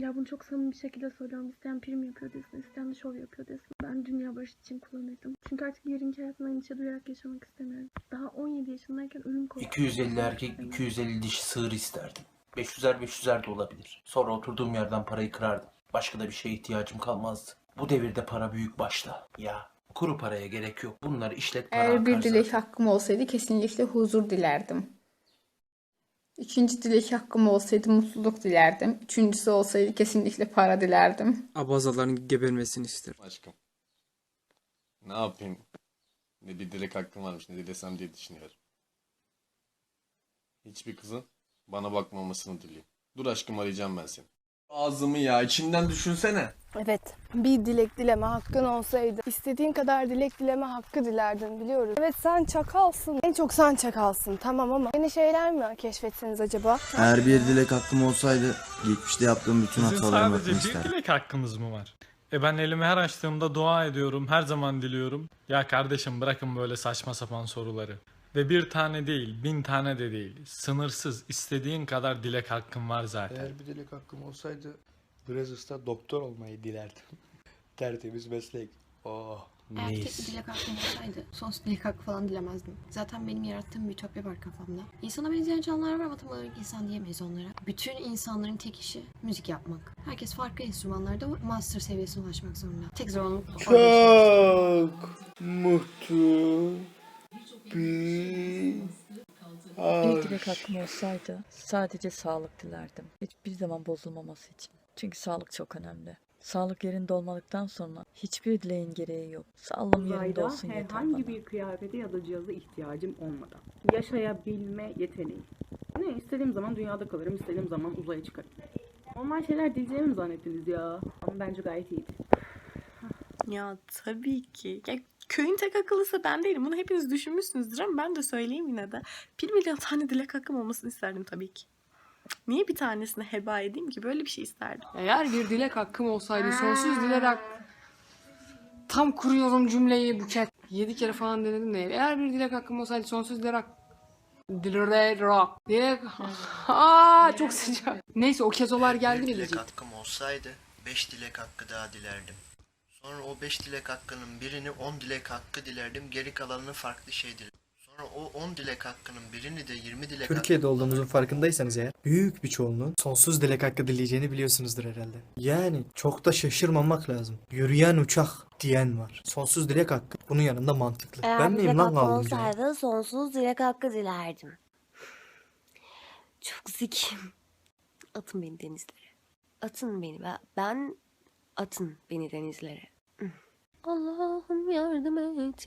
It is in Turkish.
Ya bunu çok samimi bir şekilde söylüyorum. İsteyen prim yapıyor desin, isteyen de şov yapıyor desin. Ben dünya barışı için kullanırdım. Çünkü artık yarınki hayatımdan endişe duyarak yaşamak istemiyorum. Daha 17 yaşındayken ölüm korkusu. 250 erkek 250 dişi sığır isterdim. 500'er 500'er de olabilir. Sonra oturduğum yerden parayı kırardım. Başka da bir şeye ihtiyacım kalmazdı. Bu devirde para büyük başta. Ya kuru paraya gerek yok. Bunları işlet para Eğer bir dilek hakkım olsaydı kesinlikle huzur dilerdim. İkinci dilek hakkım olsaydı mutluluk dilerdim. Üçüncüsü olsaydı kesinlikle para dilerdim. Abazaların gebermesini isterim. Aşkım. Ne yapayım? Ne bir dilek hakkım varmış ne dilesem diye düşünüyorum. Hiçbir kızın bana bakmamasını dileyim. Dur aşkım arayacağım ben seni. Ağzımı ya içinden düşünsene. Evet. Bir dilek dileme hakkın olsaydı istediğin kadar dilek dileme hakkı dilerdin biliyoruz. Evet sen çakalsın. En çok sen çakalsın tamam ama yeni şeyler mi keşfetseniz acaba? Eğer bir dilek hakkım olsaydı geçmişte yaptığım bütün Sizin hatalarımı sadece bir isterdim. dilek hakkınız mı var? E ben elimi her açtığımda dua ediyorum, her zaman diliyorum. Ya kardeşim bırakın böyle saçma sapan soruları. Ve bir tane değil, bin tane de değil. Sınırsız, istediğin kadar dilek hakkın var zaten. Eğer bir dilek hakkım olsaydı Brazos'ta doktor olmayı dilerdim. Tertemiz meslek. Oh. Eğer tek bir dilek hakkım olsaydı sonsuz dilek hakkı falan dilemezdim. Zaten benim yarattığım bir ütopya var kafamda. İnsana benzeyen canlılar var ama tam olarak insan diyemeyiz onlara. Bütün insanların tek işi müzik yapmak. Herkes farklı enstrümanlarda master seviyesine ulaşmak zorunda. Tek zorunluluk. Çok mutlu bir Bir dilek hakkım olsaydı sadece sağlık dilerdim. Hiçbir zaman bozulmaması için. Çünkü sağlık çok önemli. Sağlık yerinde olmadıktan sonra hiçbir dileğin gereği yok. Sağlığım yerinde olsun yeter herhangi bana. bir kıyafete ya da cihaza ihtiyacım olmadan yaşayabilme yeteneği. Ne istediğim zaman dünyada kalırım, istediğim zaman uzaya çıkarım. Normal şeyler diyeceğimi mi zannettiniz ya? Ama bence gayet iyiydi. Ya tabii ki. Ya köyün tek akıllısı ben değilim. Bunu hepiniz düşünmüşsünüzdür ama ben de söyleyeyim yine de. Bir milyon tane dilek hakkım olmasını isterdim tabii ki. Niye bir tanesini heba edeyim ki? Böyle bir şey isterdim. Eğer bir dilek hakkım olsaydı sonsuz dilek Tam kuruyorum cümleyi buket. Yedi kere falan denedim de. Eğer bir dilek hakkım olsaydı sonsuz dilek Dilek rock. Dilek... Aa çok sıcak. Neyse o kezolar geldi bilecek. hakkım olsaydı 5 dilek hakkı daha dilerdim. Sonra o 5 dilek hakkının birini 10 dilek hakkı dilerdim. Geri kalanını farklı şey dilerdim. Sonra o 10 dilek hakkının birini de 20 dilek Türkiye'de olduğumuzun farkındaysanız eğer büyük bir çoğunluğun sonsuz dilek hakkı dileyeceğini biliyorsunuzdur herhalde. Yani çok da şaşırmamak lazım. Yürüyen uçak diyen var. Sonsuz dilek hakkı bunun yanında mantıklı. ben miyim lan kaldım sonsuz dilek hakkı dilerdim. Çok zekiyim. Atın beni denizlere. Atın beni. Ben, ben atın beni denizlere. Allah'ım yardım et yardım